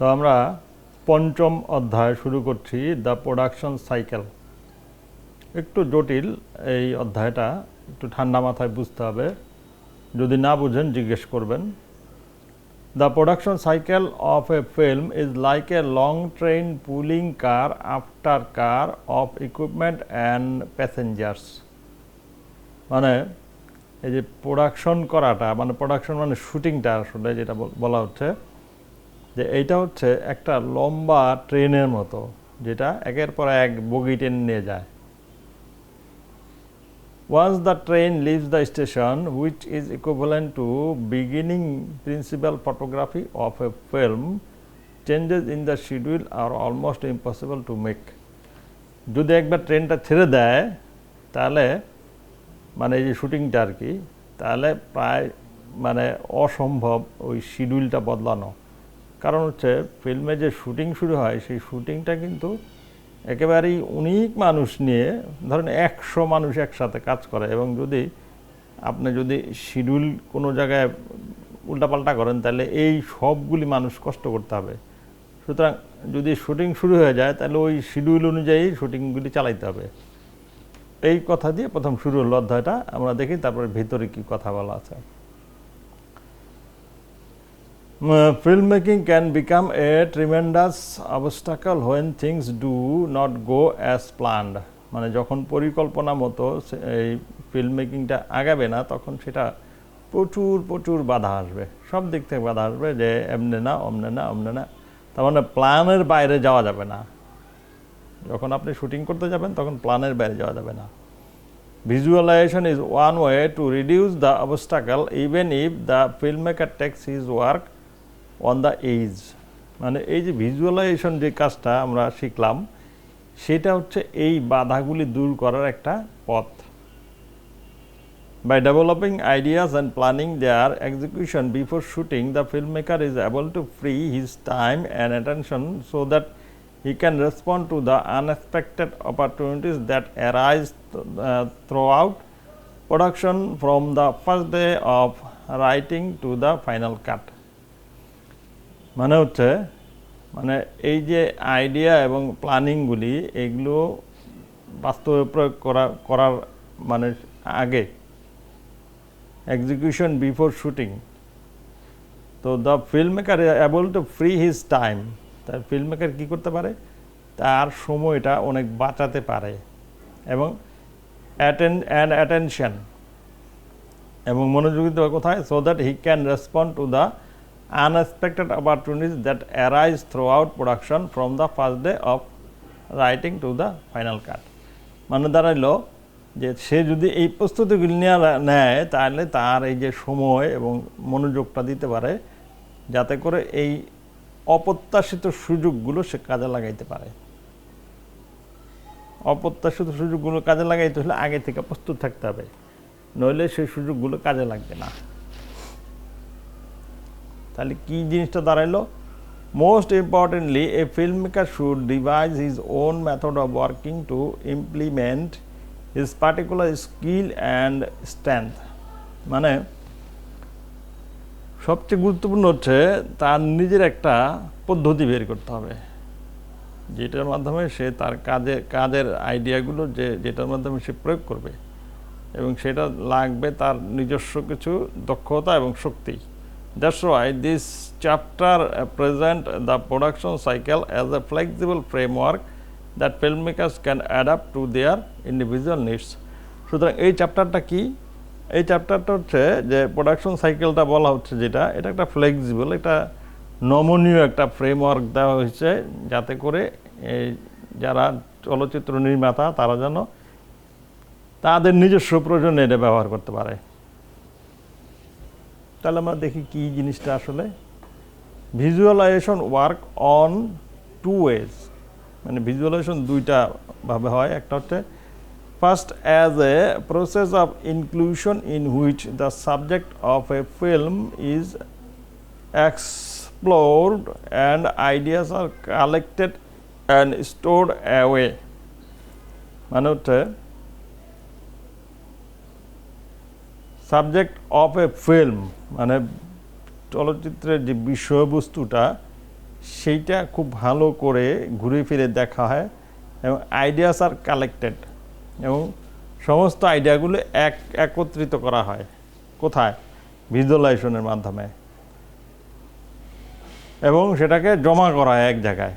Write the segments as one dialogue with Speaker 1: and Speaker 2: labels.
Speaker 1: তো আমরা পঞ্চম অধ্যায় শুরু করছি, দ্য প্রোডাকশন সাইকেল। একটু জটিল এই অধ্যায়টা, একটু ঠান্ডা মাথায় বুঝতে হবে। যদি না বুঝেন, জিজ্ঞেস করবেন। The production cycle of a film is like a long train pulling car, after car of equipment and passengers. মানে এই যে প্রোডাকশন করাটা মানে প্রোডাকশন মানে শুটিংটা আসলে যেটা বলা হচ্ছে যে এটা হচ্ছে একটা লম্বা ট্রেনের মতো, যেটা একের পর এক বগি ট্রেন নিয়ে যায়। Once the train leaves the station which is equivalent to beginning principal photography of a film changes in the schedule are almost impossible to make যদি একবার ট্রেনটা ছেড়ে দেয়, তাহলে মানে এই যে শুটিংটা আর কি, তাহলে প্রায় মানে অসম্ভব ওই শিডিউলটা বদলানো। কারণ হচ্ছে ফিল্মে যে শুটিং শুরু হয়, সেই শুটিংটা কিন্তু একেবারেই অনেক মানুষ নিয়ে ধরেন একশো মানুষ একসাথে কাজ করে এবং যদি আপনি যদি শিডিউল কোনো জায়গায় উল্টাপাল্টা করেন, তাহলে এই সবগুলি মানুষ কষ্ট করতে হবে। সুতরাং যদি শুটিং শুরু হয়ে যায়, তাহলে ওই শিডিউল অনুযায়ী শুটিংগুলি চালাইতে হবে। এই কথা দিয়ে প্রথম শুরু হলো অধ্যায়টা, আমরা দেখি তারপরে ভিতরে কি কথা বলা আছে। Film making can become a tremendous obstacle when things do not go as planned মানে যখন পরিকল্পনা মতো এই ফিল্ম মেকিংটা আগাবে না, তখন সেটা প্রচুর প্রচুর বাধা আসবে। সব দিক থেকে বাধা আসবে যে এমনে না, অমনে না অমনে না। তার মানে প্ল্যানের বাইরে যাওয়া যাবে না। যখন আপনি শুটিং করতে যাবেন, তখন প্ল্যানের বাইরে যাওয়া যাবে না। Visualisation is one way to reduce the obstacle even if the film maker takes is work on the edge মানে এই যে ভিজুয়ালাইজেশন যে কাজটা আমরা শিখলাম, সেটা হচ্ছে এই বাধাগুলি দূর করার একটা পথ। By developing ideas and planning they are execution before shooting the film maker is able to free his time and attention so that he can respond to the unexpected opportunities that arise throughout production from the first day of writing to the final cut মানে হচ্ছে মানে এই যে idea এবং প্ল্যানিংগুলি এগুলো বাস্তবে প্রয়োগ করা, করার মানে আগে, execution before shooting. তো the film maker able to free his time তার ফিল্ম মেকার কী করতে পারে? তার সময়টা অনেক বাঁচাতে পারে এবং অ্যাটেন অ্যান্ড অ্যাটেনশন এবং মনোযোগী কোথায়? So that he can respond to the opportunities that arise throughout production from the first day of writing to the final cut মানে দাঁড়াইলো যে সে যদি এই প্রস্তুতিগুলি নেয়, তাহলে তার এই যে সময় এবং মনোযোগটা দিতে পারে, যাতে করে এই অপ্রত্যাশিত সুযোগগুলো সে কাজে লাগাইতে পারে। অপ্রত্যাশিত সুযোগগুলো কাজে লাগাইতে হলে আগে থেকে প্রস্তুত থাকতে হবে, নইলে সেই সুযোগগুলো কাজে লাগবে না। তাহলে কি জিনিসটা দাঁড়াইলো? Most importantly a film maker should devise his own method of working to implement his particular skill and strength মানে সবচেয়ে গুরুত্বপূর্ণ হচ্ছে তার নিজের একটা পদ্ধতি বের করতে হবে। যেটার মাধ্যমে সে তার কাজে, কাজের আইডিয়াগুলো যে, যেটার মাধ্যমে সে প্রয়োগ করবে এবং সেটা লাগবে তার নিজস্ব কিছু দক্ষতা এবং শক্তি। That's why this chapter present the production cycle as a flexible framework that film makers can adapt to their individual needs সুতরাং এই চ্যাপ্টারটা কি? এই চ্যাপ্টারটা হচ্ছে যে প্রোডাকশন সাইকেলটা বলা হচ্ছে যেটা, এটা একটা ফ্লেক্সিবল একটা নমনীয় একটা ফ্রেমওয়ার্ক দেওয়া হয়েছে যাতে করে এই যারা চলচ্চিত্র নির্মাতা, তারা যেন তাদের নিজস্ব প্রয়োজনে এটা ব্যবহার করতে পারে। তাহলে আমরা দেখি কি জিনিসটা আসলে। Visualisation work on two ways মানে ভিজুয়ালাইজেশন দুইটা ভাবে হয়। একটা হচ্ছে first as a process of inclusion in which the subject of a film is explored and ideas are collected and stored away মানে হচ্ছে সাবজেক্ট অফ এ ফিল্ম মানে চলচ্চিত্রের যে বিষয়বস্তুটা, সেইটা খুব ভালো করে ঘুরে ফিরে দেখা হয় এবং আইডিয়াস আর কালেক্টেড এবং সমস্ত আইডিয়াগুলো এক, একত্রিত করা হয়। কোথায়? ভিজুয়ালাইজেশনের মাধ্যমে। এবং সেটাকে জমা করা হয় এক জায়গায়।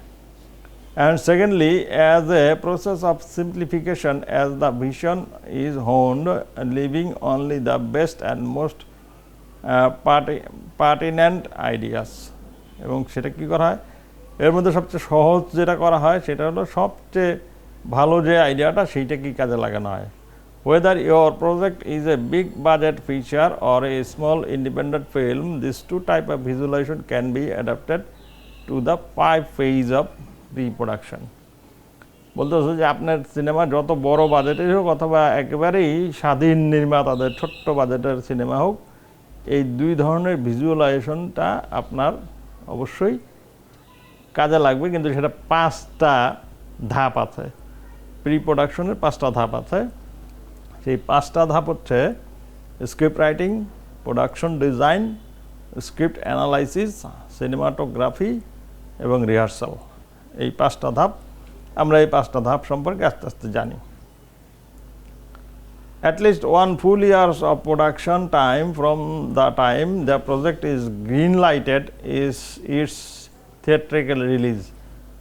Speaker 1: And secondly as a process of simplification as the vision is honed leaving only the best and most pertinent ideas. এবং সেটা কি করা হয়? এর মধ্যে সবচেয়ে সহজ যেটা করা হয়, সেটা হলো সবচেয়ে ভালো যে আইডিয়াটা, সেইটা কি কাজে লাগানো হয়? Whether your project is a big budget feature or a small independent film this two type of visualisation can be adapted to the five phase of reproduction বলতে হচ্ছে যে আপনার সিনেমা যত বড় বাজেটের হোক, অথবা একেবারেই স্বাধীন নির্মাতাদের, ছোট্ট বাজেটের সিনেমা হোক এই দুই ধরনের ভিজুয়ালাইজেশনটা আপনার অবশ্যই কাজে লাগবে, কিন্তু সেটা পাঁচটা ধাপ আছে। প্রি প্রোডাকশনের পাঁচটা ধাপ আছে। সেই পাঁচটা ধাপ হচ্ছে script writing production design script analysis cinematography এবং রিহার্সাল এই পাঁচটা ধাপ, আমরা এই পাঁচটা ধাপ সম্পর্কে আস্তে আস্তে জানি। At least one full years of production time from the time the project is green lighted is its theatrical release.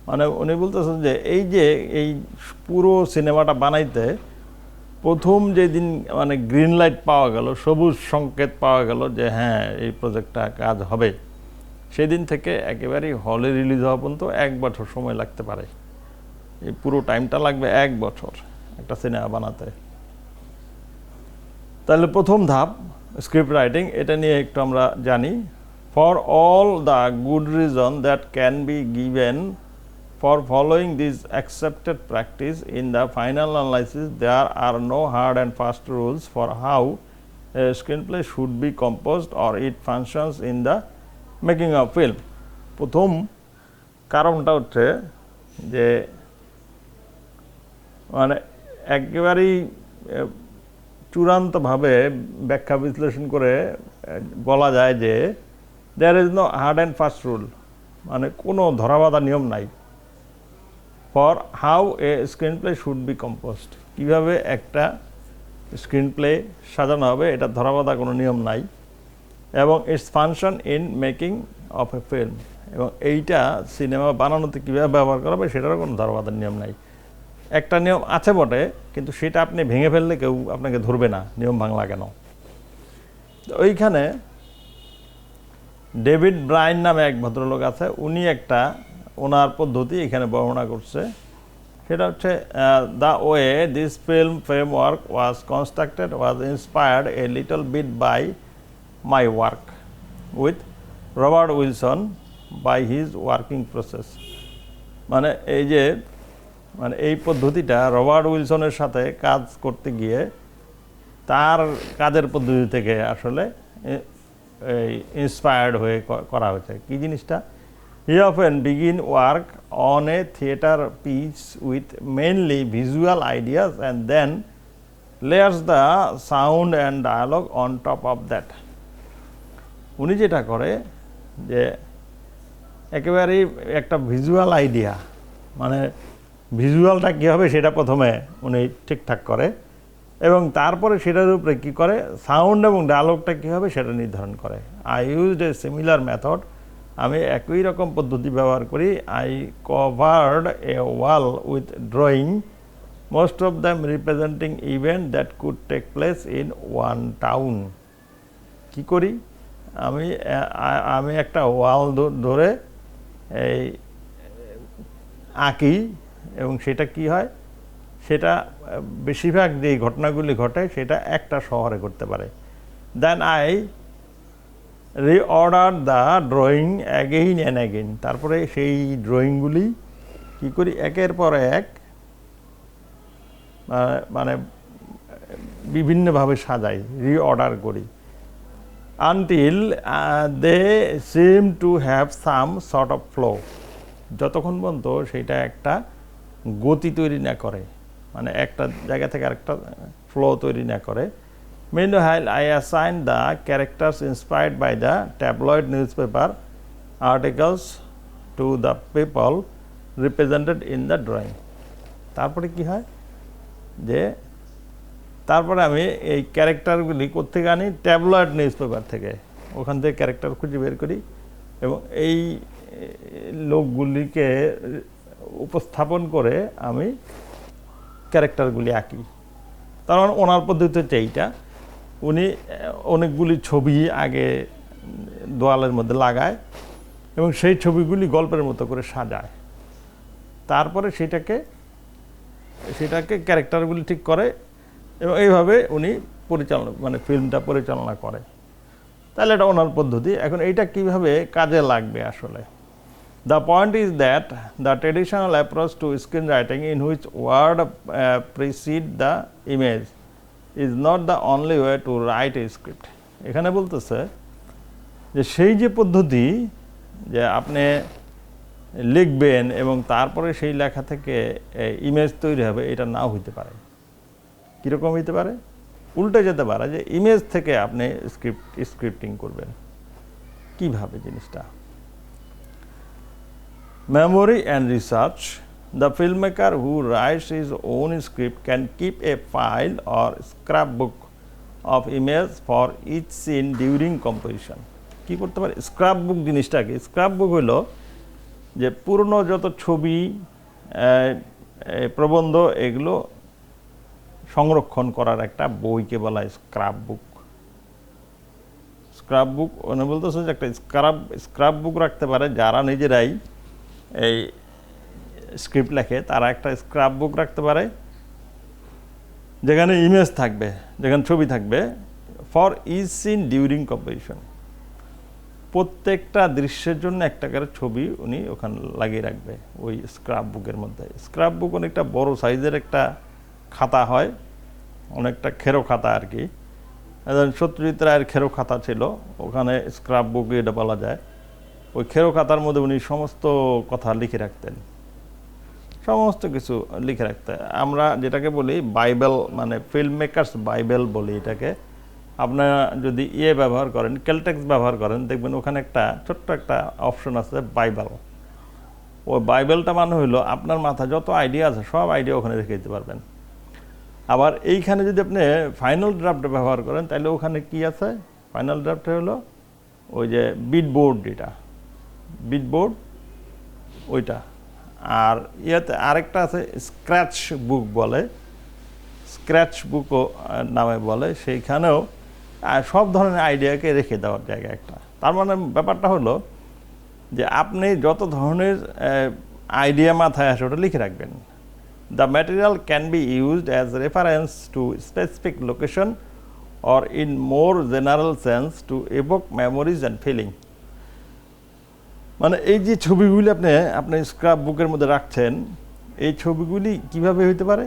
Speaker 1: মানে উনি বলতেছেন যে এই যে এই পুরো সিনেমাটা বানাইতে প্রথম যেদিন মানে গ্রিন লাইট পাওয়া গেল, সবুজ সংকেত পাওয়া গেল যে হ্যাঁ এই প্রজেক্টটা কাজ হবে। সেদিন থেকে একেবারেই হলে রিলিজ হওয়া পর্যন্ত এক বছর সময় লাগতে পারে। এই পুরো টাইমটা লাগবে এক বছর একটা সিনেমা বানাতে। তাহলে প্রথম ধাপ স্ক্রিপ্ট রাইটিং এটা নিয়ে একটু আমরা জানি। For all the good reason that can be given for following this accepted practice in the final analysis there are no hard and fast rules for how screen play should be composed or it functions in the making of film প্রথম কারণটা হচ্ছে যে মানে একেবারেই চূড়ান্তভাবে ব্যাখ্যা বিশ্লেষণ করে বলা যায় যে there is no hard and fast rule মানে কোনো ধরাবাধা নিয়ম নাই for how a screen play should be composed কীভাবে একটা স্ক্রিন প্লে সাজানো হবে, এটা ধরাবাধা কোনো নিয়ম নাই। এবং it's function in making of a film এবং এইটা সিনেমা বানানোতে কীভাবে ব্যবহার করা হবে, সেটারও কোনো ধরাবাধার নিয়ম নাই। একটা নিয়ম আছে বটে, কিন্তু সেটা আপনি ভেঙে ফেললে কেউ আপনাকে ধরবে না, নিয়ম ভাঙলা কেন? ওইখানে ডেভিড ব্রাইন নামে এক ভদ্রলোক আছে, উনি একটা ওনার পদ্ধতি এখানে বর্ণনা করছে। সেটা হচ্ছে the way this film framework was constructed, was inspired a little bit by my work with Robert Wilson by his working process. মানে এই যে মানে এই পদ্ধতিটা রবার্ট উইলসনের সাথে কাজ করতে গিয়ে তার কাজের পদ্ধতি থেকে আসলে এই ইন্সপায়ার্ড হয়ে করা হয়েছে। কি জিনিসটা? He of often begin work on a theatre piece with mainly visual ideas and then layers the sound and dialogue on top of that উনি যেটা করে, যে একেবারেই একটা ভিজুয়াল আইডিয়া মানে ভিজুয়ালটা কী হবে সেটা প্রথমে উনি ঠিকঠাক করে এবং তারপরে সেটার উপরে কী করে? সাউন্ড এবং ডায়লগটা কী হবে সেটা নির্ধারণ করে। I used a similar method আমি একই রকম পদ্ধতি ব্যবহার করি। I covered a wall with drawing most of them representing event that could take place in one town কী করি? আমি আমি একটা ওয়াল ধরে এই আঁকি। এবং সেটা কি হয়? সেটা বেশিরভাগ যে ঘটনাগুলি ঘটে, সেটা একটা শহরে ঘটতে পারে। Then I reorder the drawing again and again তারপরে সেই ড্রয়িংগুলি কি করি? একের পর এক মানে বিভিন্নভাবে সাজাই রিঅর্ডার করি। Until they seem to have some sort of flow যতক্ষণ পর্যন্ত সেটা একটা গতি তৈরি না করে মানে একটা জায়গা থেকে আরেকটা ফ্লো তৈরি না করে। Meanwhile I assign the characters inspired by the tabloid news paper to to the people represented in the drawing তারপরে কি হয়? যে তারপরে আমি এই ক্যারেক্টারগুলি কোথেকে আনি? ট্যাবলয়েড নিউজ পেপার থেকে। ওখান থেকে ক্যারেক্টার খুঁজে বের করি এবং এই লোকগুলিকে উপস্থাপন করে আমি ক্যারেক্টারগুলি আঁকি। মানে ওনার পদ্ধতি হচ্ছে এইটা। উনি অনেকগুলি ছবি আগে উম, দেওয়ালের মধ্যে লাগায় এবং সেই ছবিগুলি গল্পের মতো করে সাজায়। তারপরে সেটাকে সেটাকে ক্যারেক্টারগুলি ঠিক করে এবং এইভাবে উনি পরিচালনা মানে ফিল্মটা পরিচালনা করে। তাহলে এটা ওনার পদ্ধতি। এখন এইটা কীভাবে কাজে লাগবে আসলে? The point is that the traditional approach to screen writing in which word precede the image is not the only way to write a script এখানে বলতেছে যে সেই যে পদ্ধতি যে আপনি লিখবেন এবং তারপরে সেই লেখা থেকে ইমেজ তৈরি হবে, এটা নাও হইতে পারে। কীরকম হইতে পারে? উল্টে যেতে পারে যে ইমেজ থেকে আপনি স্ক্রিপ্ট স্ক্রিপ্টিং করবেন। কীভাবে জিনিসটা? Memory and research the filmmaker who writes his own script can keep a file or scrapbook of images for each scene during composition কি করতে পারে স্ক্রাপ বুক জিনিসটা কি স্ক্রাপ বুক হলো যে পুরনো যত ছবি প্রবন্ধ এগুলো সংরক্ষণ করার একটা বইকে বলা হয় স্ক্রাপ বুক স্ক্রাপ বুক মানে বলতেছে যে একটা স্ক্রাব স্ক্রাপ বুক রাখতে পারে যারা নিজেরাই এই স্ক্রিপ্ট লেখে, তারা একটা স্ক্রাপ বুক রাখতে পারে, যেখানে ইমেজ থাকবে, যেখানে ছবি থাকবে for each scene during composition প্রত্যেকটা দৃশ্যের জন্য একটা করে ছবি উনি ওখানে লাগিয়ে রাখবে, ওই স্ক্রাপ বুকের মধ্যে। স্ক্রাপ বুক অনেকটা বড় সাইজের একটা খাতা হয়, অনেকটা খেরো খাতা আর কি। সত্যজিৎ রায়ের খেরো খাতা ছিল, ওখানে স্ক্রাপ বুক এটা বলা যায়। ওই খেরো খাতার মধ্যে উনি সমস্ত কথা লিখে রাখতেন। সমস্ত কিছু লিখে রাখতেন। আমরা যেটাকে বলি বাইবেল মানে ফিল্ম মেকার্স বাইবেল বলি এটাকে। আপনারা যদি ইয়ে ব্যবহার করেন ক্যালটেক্স ব্যবহার করেন, দেখবেন ওখানে একটা ছোট্ট একটা অপশন আছে, বাইবেল। ওই বাইবেলটা মানে হইল আপনার মাথা যত আইডিয়া আছে, সব আইডিয়া ওখানে রেখে দিতে পারবেন। আবার এইখানে যদি আপনি ফাইনাল ড্রাফট ব্যবহার করেন, তাহলে ওখানে কি আছে? ফাইনাল ড্রাফটে হলো ওই যে বিট বোর্ড যেটা। বিট বোর্ড ওইটা। আর ইয়াতে আরেকটা আছে স্ক্র্যাচ বুক বলে। স্ক্র্যাচ বুকও নামে বলে। সেইখানেও সব ধরনের আইডিয়াকে রেখে দেওয়ার জায়গা একটা। তার মানে ব্যাপারটা হলো যে আপনি যত ধরনের আইডিয়া মাথায় আসে, ওটা লিখে রাখবেন। The material can be used as reference to specific location or in more general sense to evoke memories and feeling মানে এই যে ছবিগুলি আপনি আপনি স্ক্রাপ বুকের মধ্যে রাখছেন, এই ছবিগুলি কীভাবে হইতে পারে?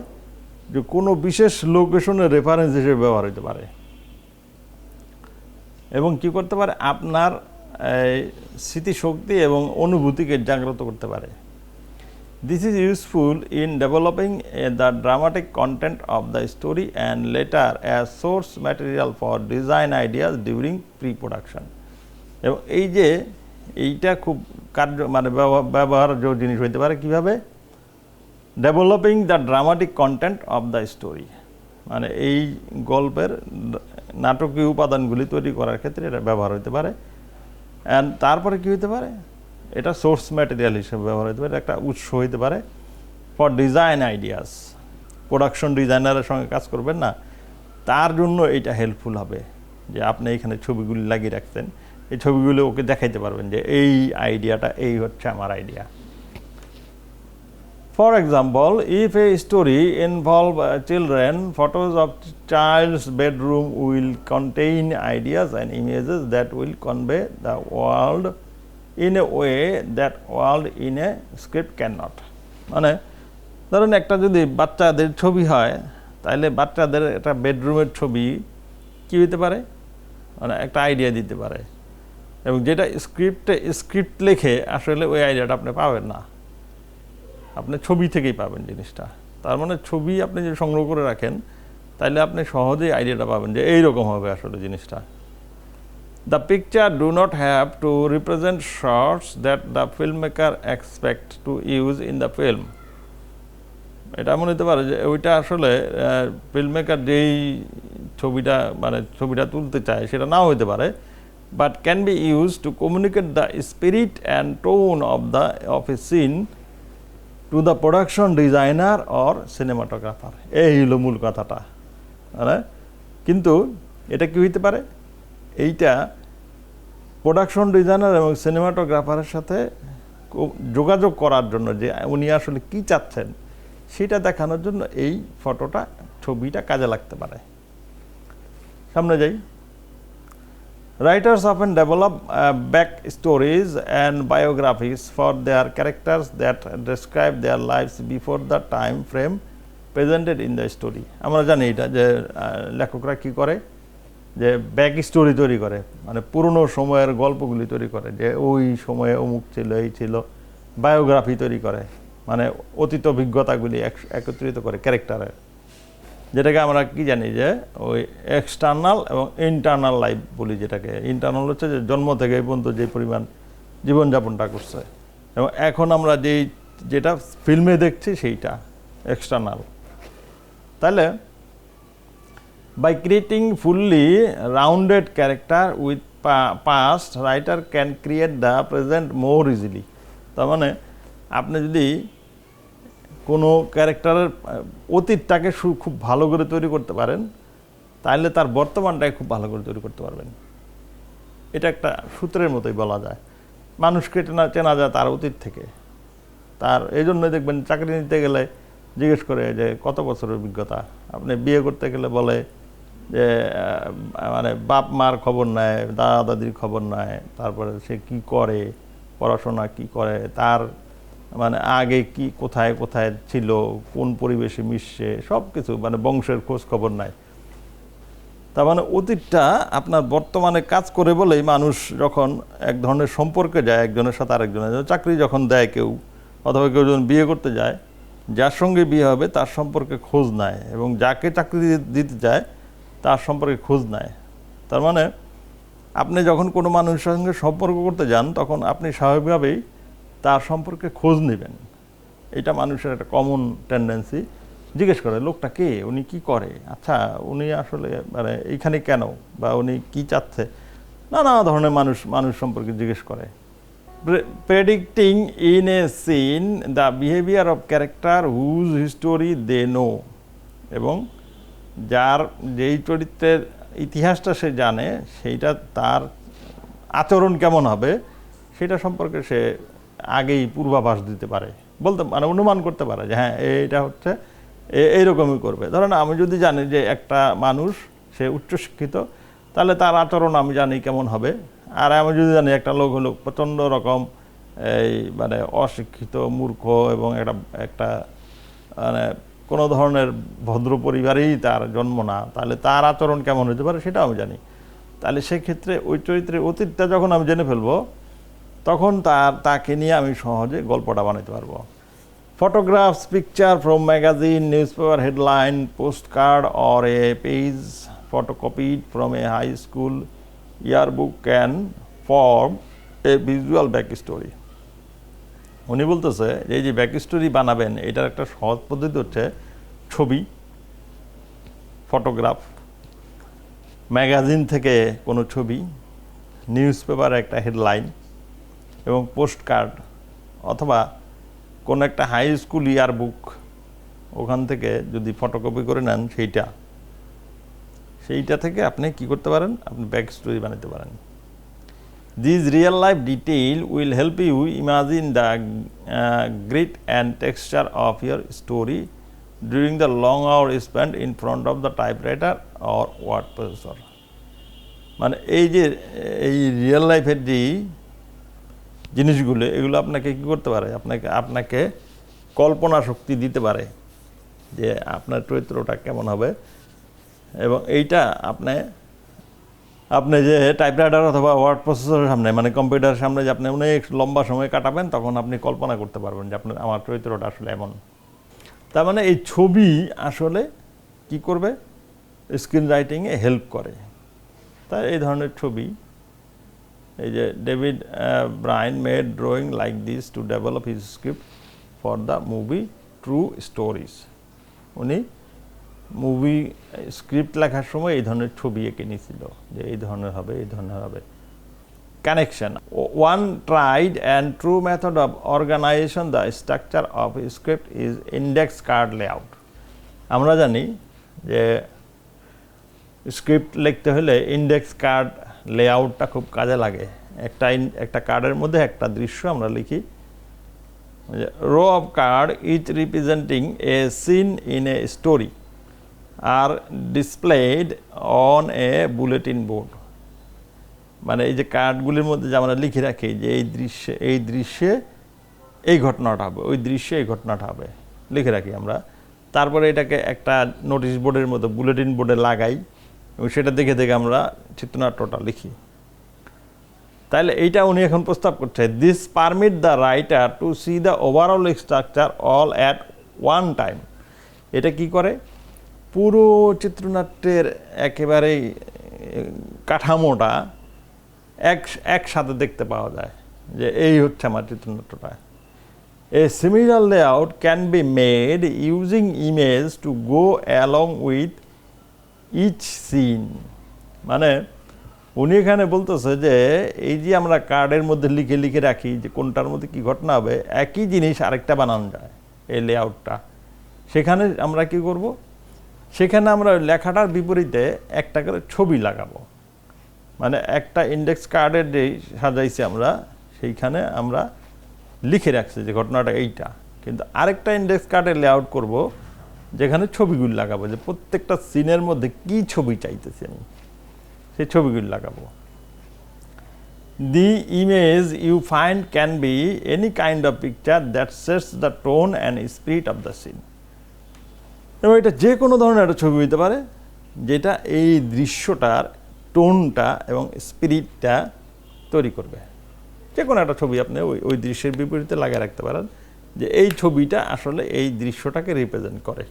Speaker 1: যে কোনো বিশেষ লোকেশনের রেফারেন্স হিসেবে ব্যবহার হতে পারে। এবং কি করতে পারে? আপনার স্মৃতিশক্তি এবং অনুভূতিকে জাগ্রত করতে পারে। This is useful in developing the dramatic content of the story and later as source material for design ideas during pre production এবং এই যে এইটা খুব কার্য মানে ব্যবহার- ব্যবহার্য জিনিস হইতে পারে। কীভাবে? Developing the dramatic content of the story মানে এই গল্পের নাটকীয় উপাদানগুলি তৈরি করার ক্ষেত্রে এটা ব্যবহার হতে পারে। অ্যান্ড তারপরে কী হতে পারে? এটা সোর্স ম্যাটেরিয়াল হিসেবে ব্যবহার হতে পারে। একটা উৎস হইতে পারে। ফর ডিজাইন আইডিয়াস প্রোডাকশন ডিজাইনারের সঙ্গে কাজ করবেন না। তার জন্য এটা হেল্পফুল হবে। যে আপনি এখানে ছবিগুলি লাগিয়ে রাখছেন এই ছবিগুলো ওকে দেখাইতে পারবেন যে এই আইডিয়াটা, এই হচ্ছে আমার idea. For example if a story involve children photos of child's bedroom will contain ideas and images that will convey the world in a way that world in a script can not মানে ধরুন একটা যদি বাচ্চাদের ছবি হয় তাহলে বাচ্চাদের একটা বেডরুমের ছবি কী হতে পারে? মানে একটা আইডিয়া দিতে পারে। এবং যেটা স্ক্রিপ্টে স্ক্রিপ্ট লেখে আসলে ওই আইডিয়াটা আপনি পাবেন না। আপনি ছবি থেকেই পাবেন জিনিসটা। তার মানে ছবি আপনি যদি সংগ্রহ করে রাখেন তাহলে আপনি সহজেই আইডিয়াটা পাবেন যে এইরকম হবে আসলে জিনিসটা। The picture do not have to represent shots that the filmmaker expect to use in the film এটা মনে হতে পারে যে ওইটা আসলে ফিল্মমেকার যেই ছবিটা মানে ছবিটা তুলতে চায়, সেটা নাও হতে পারে। But can be use to communicate the spirit and tone of the of a scene to the production designer or cinematographer এই হলো মূল কথাটা মানে কিন্তু এটা কি হইতে পারে? এইটা প্রোডাকশন ডিজাইনার এবং সিনেমাটোগ্রাফারের সাথে যোগাযোগ করার জন্য যে উনি আসলে কি চাচ্ছেন, সেটা দেখানোর জন্য এই ফটোটা ছবিটা কাজে লাগতে পারে। সামনে যাই। Writers often develop uh, back stories and biographies for their characters that describe their lives before the time frame presented in the story. আমরা জানি এটা যে লেখকরা কি করে যে ব্যাক স্টোরি তৈরি করে মানে পুরনো সময়ের গল্পগুলি তৈরি করে যে ওই সময়ে অমুক ছিল এই ছিল বায়োগ্রাফি তৈরি করে মানে অতীত অভিজ্ঞতাগুলি এক- একত্রিত করে ক্যারেক্টারের যেটাকে আমরা কি জানি যে ওই এক্সটার্নাল এবং ইন্টারনাল লাইফ বলি যেটাকে। ইন্টারনাল হচ্ছে যে জন্ম থেকে পর্যন্ত যে পরিমাণ জীবনযাপনটা করছে। এবং এখন আমরা যেই, যেটা ফিল্মে দেখছি সেইটা এক্সটার্নাল তাহলে by creating fully rounded character with past writer can create the present more easily তার মানে আপনি যদি কোনো ক্যারেক্টারের অতীতটাকে সু- খুব ভালো করে তৈরি করতে পারেন তাহলে তার বর্তমানটাকে খুব ভালো করে তৈরি করতে পারবেন। এটা একটা সূত্রের মতোই বলা যায়। মানুষকে চেনা চেনা যায় তার অতীত থেকে। তার এই জন্যই দেখবেন চাকরি নিতে গেলে জিজ্ঞেস করে যে, কত বছরের অভিজ্ঞতা? আপনি বিয়ে করতে গেলে বলে যে মানে বাপ মার খবর নেয়, দাদা দাদির খবর নেয়, তারপরে সে কি করে, পড়াশোনা কি করে, তার মানে আগে কি কোথায় কোথায় ছিল, কোন পরিবেশে মিশছে সব কিছু মানে বংশের খোঁজ খবর নাই। তার মানে অতীতটা আপনার বর্তমানে কাজ করে বলেই মানুষ যখন এক ধরনের সম্পর্কে যায়, একজনের সাথে আরেকজনের, চাকরি যখন দেয় কেউ, অথবা কেউ যখন বিয়ে করতে যায়, যার সঙ্গে বিয়ে হবে তার সম্পর্কে খোঁজ নেয় এবং যাকে চাকরি দিতে চায় তার সম্পর্কে খোঁজ নেয় তার মানে আপনি যখন কোনো মানুষের সঙ্গে সম্পর্ক করতে যান, তখন আপনি স্বাভাবিকভাবেই তার সম্পর্কে খোঁজ নেবেন। এটা মানুষের একটা কমন টেন্ডেন্সি জিজ্ঞেস করে লোকটা কে? উনি কি করে? আচ্ছা উনি আসলে মানে এইখানে কেন? বা উনি কি চাচ্ছে? নানা ধরনের মানুষ মানুষ সম্পর্কে জিজ্ঞেস করে। Predicting in a scene the behaviour of character whose history they know এবং যার যেই চরিত্রের ইতিহাসটা সে জানে, সেইটা তার আচরণ কেমন হবে, সেটা সম্পর্কে সে আগেই পূর্বাভাস দিতে পারে। বলতে মানে অনুমান করতে পারে যে হ্যাঁ এইটা হচ্ছে এইরকমই করবে। ধরেন আমি যদি জানি যে একটা মানুষ, সে উচ্চশিক্ষিত, তাহলে তার আচরণ আমি জানি কেমন হবে। আর আমি যদি জানি একটা লোক হলো প্রচণ্ড রকম, এই মানে অশিক্ষিত, মূর্খ এবং একটা একটা মানে কোনো ধরনের ভদ্র পরিবারেই তার জন্ম না, তাহলে তার আচরণ কেমন হতে পারে সেটাও আমি জানি। তাহলে সেক্ষেত্রে ওই চরিত্রের অতীতটা যখন আমি জেনে ফেলব তখন তার, তাকে নিয়ে আমি সহজে গল্পটা বানাতে পারব। Photographs picture from magazine news paper headline post card or a page photocopy from a high school year book can form a visual back story উনি বলতেছে যে এই যে ব্যাক স্টোরি বানাবেন, এটার একটা সহজ পদ্ধতি হচ্ছে ছবি ফটোগ্রাফ ম্যাগাজিন থেকে কোনো ছবি নিউজ পেপার একটা হেডলাইন এবং পোস্ট কার্ড অথবা কোনো একটা হাই স্কুল ইয়ার বুক ওখান থেকে যদি ফটোকপি করে নেন সেইটা। সেইটা থেকে আপনি কি করতে পারেন? আপনি ব্যাক স্টোরি বানাতে পারেন। This real life detail will help you imagine the grit and texture of your story during the long hour spend in front of the typewriter or word processor মানে এই যে, এই রিয়েল লাইফের যেই জিনিসগুলো, এগুলো আপনাকে কি করতে পারে? আপনাকে আপনাকে কল্পনা শক্তি দিতে পারে যে আপনার চরিত্রটা কেমন হবে। এবং এইটা আপনি আপনি যে টাইপরাইটার অথবা ওয়ার্ড প্রসেসরের সামনে মানে কম্পিউটারের সামনে যে আপনি অনেক লম্বা সময় কাটাবেন, তখন আপনি কল্পনা করতে পারবেন যে আপনার আমার চরিত্রটা আসলে এমন। তার মানে এই ছবি আসলে কি করবে? স্ক্রিন রাইটিংয়ে হেল্প করে। তাই এই ধরনের ছবি এই যে David Byrne made drawing like this to develop his script for the movie True Stories উনি মুভি স্ক্রিপ্ট লেখার সময় এই ধরনের ছবি এঁকে নিয়েছিল যে এই ধরনের হবে, এই ধরনের হবে connection. One tried and true method of organisation the structure of script is index card layout. আমরা জানি যে স্ক্রিপ্ট লিখতে হলে ইন্ডেক্স কার্ড লেআউটটা খুব কাজে লাগে। একটা একটা কার্ডের মধ্যে একটা দৃশ্য আমরা লিখি। Row of card each representing a scene in a story are displayed on a bulletin board মানে এই যে কার্ডগুলির মধ্যে যে আমরা লিখে রাখি যে এই দৃশ্যে এই দৃশ্যে এই ঘটনাটা হবে, ওই দৃশ্যে এই ঘটনাটা হবে। লিখে রাখি আমরা। তারপরে এটাকে একটা নোটিশ বোর্ডের মতো বুলেটিন বোর্ডে লাগাই। এবং সেটা দেখে দেখে আমরা চিত্রনাট্যটা লিখি। তাহলে এইটা উনি এখন প্রস্তাব করছে this permit the writer to see the overall structure all at one time এটা কি করে? পুরো চিত্রনাট্যের একেবারেই কাঠামোটা এক, একসাথে দেখতে পাওয়া যায় যে এই হচ্ছে আমার চিত্রনাট্যটা। A similar layout can be made using image to go along with each scene. মানে উনি এখানে বলতেছে যে, এই যে আমরা কার্ডের মধ্যে লিখে লিখে রাখি যে কোনটার মধ্যে কি ঘটনা হবে, একই জিনিস আরেকটা বানানো যায় এই লেআউটটা। সেখানে আমরা কি করব? সেখানে আমরা লেখাটার বিপরীতে একটা করে ছবি লাগাবো। মানে একটা ইন্ডেক্স কার্ডের যে সাজাইছি আমরা, সেইখানে আমরা লিখে রাখছি যে ঘটনাটা এইটা। কিন্তু আরেকটা ইন্ডেক্স কার্ডে লেআউট করব যেখানে ছবিগুলি লাগাবো, যে প্রত্যেকটা সিনের মধ্যে কি ছবি চাইতেছি আমি, সেই ছবিগুলি লাগাবো। The image you find can be any kind of picture that sets the tone and spirit of the scene এবং এটা যে কোনো ধরনের একটা ছবি হইতে পারে, যেটা এই দৃশ্যটার টোনটা এবং স্পিরিটটা তৈরি করবে। যে কোনো একটা ছবি আপনি ওই ওই দৃশ্যের বিপরীতে লাগিয়ে রাখতে পারেন, যে এই ছবিটা আসলে এই দৃশ্যটাকে রিপ্রেজেন্ট করে।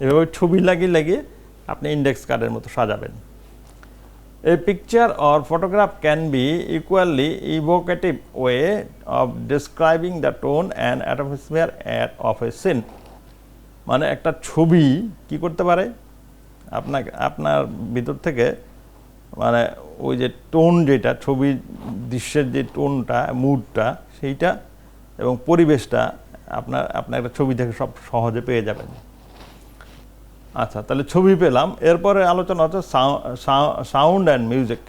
Speaker 1: এভাবে ছবি লাগিয়ে লাগিয়ে আপনি ইন্ডেক্স কার্ডের মতো সাজাবেন। A picture or photograph can be equally evocative way of describing the tone and atmosphere at- of a scene. মানে একটা ছবি কি করতে পারে? আপনাকে, আপনার ভিতর থেকে মানে ওই যে টোন যেটা ছবির দৃশ্যের যে টোনটা মুডটা সেইটা এবং পরিবেশটা আপনার আপনার একটা ছবি থেকে সব সহজে পেয়ে যাবেন। আচ্ছা তাহলে ছবি পেলাম। এরপরে আলোচনা হচ্ছে sound and music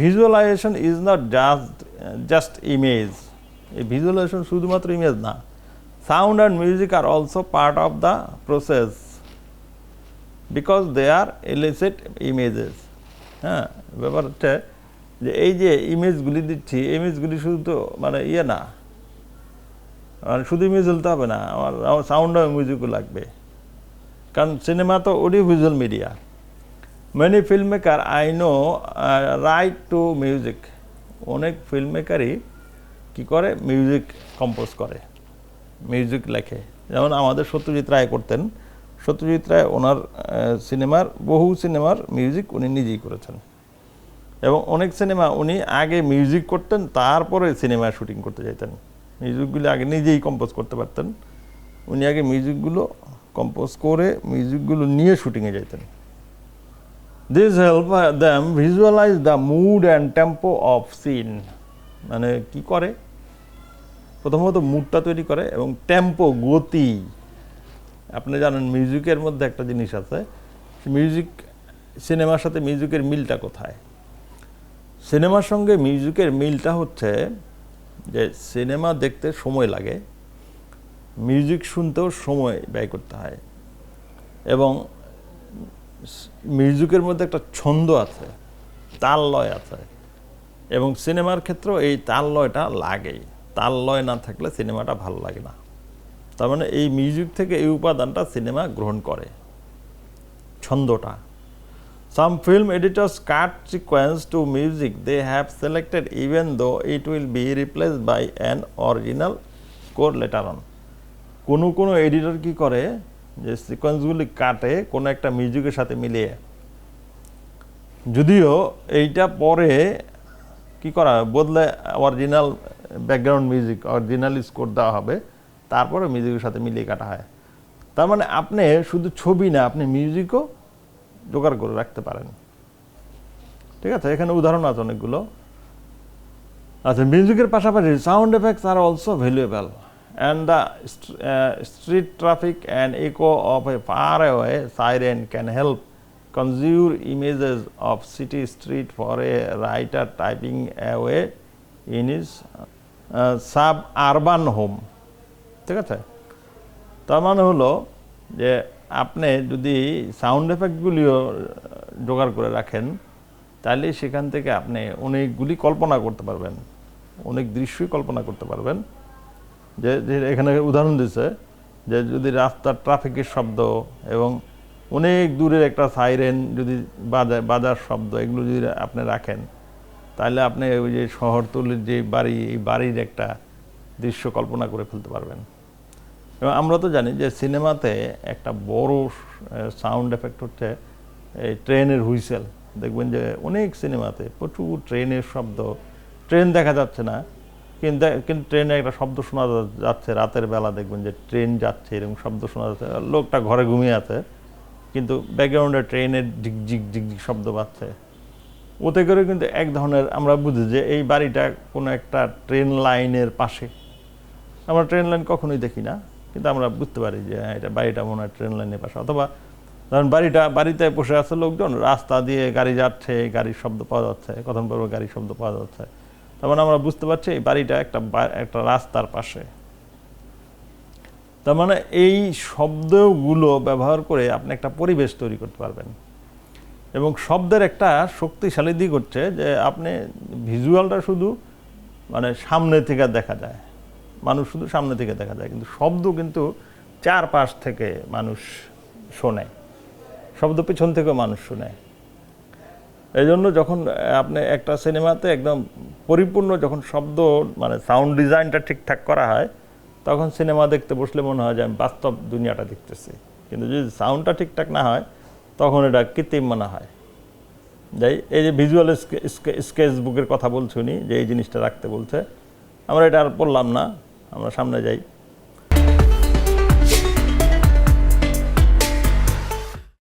Speaker 1: visualisation is not just just image এই ভিজুয়ালাইজেশন শুধুমাত্র ইমেজ না। Sound and music are also part of the process because they are elicit images হ্যাঁ ব্যাপার হচ্ছে যে এই যে ইমেজগুলি দিচ্ছি ইমেজগুলি শুধু তো মানে ইয়ে না। মানে শুধু ইমেজ হলতে হবে না। আমার সাউন্ড আর মিউজিকও লাগবে। কারণ সিনেমা তো audio visual media many film maker I know write to music অনেক ফিল্ম মেকারই কী করে? মিউজিক কম্পোজ করে। মিউজিক লেখে। যেমন আমাদের সত্যজিৎ রায় করতেন। সত্যজিৎ রায় ওনার সিনেমার, বহু সিনেমার মিউজিক উনি নিজেই করেছেন। এবং অনেক সিনেমা উনি আগে মিউজিক করতেন, তারপরে সিনেমা শুটিং করতে যেতেন মিউজিকগুলি আগে নিজেই কম্পোজ করতে পারতেন। উনি আগে মিউজিকগুলো কম্পোজ করে মিউজিকগুলো নিয়ে শুটিংয়ে যেতেন this help them visualise the mood and tempo of scene মানে কি করে? প্রথমত মুডটা তৈরি করে এবং টেম্পো গতি। আপনি জানেন মিউজিকের মধ্যে একটা জিনিস আছে মিউজিক সিনেমার সাথে মিউজিকের মিলটা কোথায়? সিনেমার সঙ্গে মিউজিকের মিলটা হচ্ছে যে সিনেমা দেখতে সময় লাগে। মিউজিক শুনতেও সময় ব্যয় করতে হয়। এবং মিউজিকের মধ্যে একটা ছন্দ আছে, তাল লয় আছে। এবং সিনেমার ক্ষেত্রেও এই তাল লয়টা লাগেই। তাল লয় না থাকলে সিনেমাটা ভালো লাগে না। তার মানে এই মিউজিক থেকে এই উপাদানটা সিনেমা গ্রহণ করে, ছন্দটা। Some film editors cut sequence to music they have selected even though it will be replace by an original score later on কোনো কোনো এডিটর কি করে যে সিকোয়েন্সগুলি কাটে, কোনো একটা মিউজিকের সাথে মিলিয়ে। যদিও এইটা পরে কি করা হবে বদলে original background music original score দেওয়া হবে, তারপরে মিউজিকের সাথে মিলিয়ে কাটা হয়। তার মানে আপনি শুধু ছবি না, আপনি মিউজিকও জোগাড় করে রাখতে পারেন। ঠিক আছে? এখানে উদাহরণ আছে অনেকগুলো। আচ্ছা মিউজিকের পাশাপাশি sound effects are also valuable and the street traffic and echo of a far away siren can help conjure images of city street for a writer typing away in his uh, suburban home. ঠিক আছে? তার মানে হলো যে আপনি যদি sound এফেক্টগুলিও জোগাড় করে রাখেন তাহলে সেখান থেকে আপনি অনেকগুলি কল্পনা করতে পারবেন অনেক দৃশ্যই কল্পনা করতে পারবেন। যে এখানে উদাহরণ দিচ্ছে যে, যদি রাস্তার ট্রাফিকের শব্দ এবং অনেক দূরের একটা সাইরেন যদি বাজার বাজার শব্দ এগুলো যদি আপনি রাখেন, তাহলে আপনি ওই যে শহরতলির যে বাড়ি, এই বাড়ির একটা দৃশ্য কল্পনা করে ফেলতে পারবেন। এবং আমরা তো জানি যে সিনেমাতে একটা বড় সাউন্ড এফেক্ট হচ্ছে এই ট্রেনের হুইসেল। দেখবেন যে অনেক সিনেমাতে প্রচুর ট্রেনের শব্দ, ট্রেন দেখা যাচ্ছে না কিন্তু কিন্তু ট্রেনে একটা শব্দ শোনা যাচ্ছে, রাতের বেলা দেখবেন যে ট্রেন যাচ্ছে, এরকম শব্দ শোনা যাচ্ছে। লোকটা ঘরে ঘুমিয়ে আছে, কিন্তু ব্যাকগ্রাউন্ডে ট্রেনের ঝিক ঝিক ঝিক ঝিক শব্দ পাচ্ছে। ওতে করে কিন্তু এক ধরনের আমরা বুঝি যে এই বাড়িটা কোনো একটা ট্রেন লাইনের পাশে। আমরা ট্রেন লাইন কখনোই দেখি না, কিন্তু আমরা বুঝতে পারি যে হ্যাঁ এটা বাড়িটা মনে হয় ট্রেন লাইনের পাশে। অথবা ধরেন বাড়িটা, বাড়িতে বসে আছে লোকজন, রাস্তা দিয়ে গাড়ি যাচ্ছে, গাড়ির শব্দ পাওয়া যাচ্ছে কখন পর গাড়ির শব্দ পাওয়া যাচ্ছে। তার মানে আমরা বুঝতে পারছি এই বাড়িটা একটা একটা রাস্তার পাশে। তার মানে এই শব্দগুলো ব্যবহার করে আপনি একটা পরিবেশ তৈরি করতে পারবেন। এবং শব্দের একটা শক্তিশালী দিক হচ্ছে যে আপনি ভিজুয়ালটা শুধু মানে সামনে থেকে দেখা যায়। মানুষ শুধু সামনে থেকে দেখা যায়, কিন্তু শব্দ কিন্তু চারপাশ থেকে মানুষ শোনে। শব্দ পিছন থেকেও মানুষ শোনে। এই জন্য যখন আপনি একটা সিনেমাতে একদম পরিপূর্ণ যখন শব্দ মানে সাউন্ড ডিজাইনটা ঠিকঠাক করা হয়, তখন সিনেমা দেখতে বসলে মনে হয় যে আমি বাস্তব দুনিয়াটা দেখতেছি। কিন্তু যদি সাউন্ডটা ঠিকঠাক না হয়, তখন এটা কৃত্রিম মনে হয়। যাই, এই যে ভিজুয়াল স্কেচ বুকের কথা বলছি উনি, যে এই জিনিসটা রাখতে বলছে, আমরা এটা আর পড়লাম না, আমরা সামনে যাই।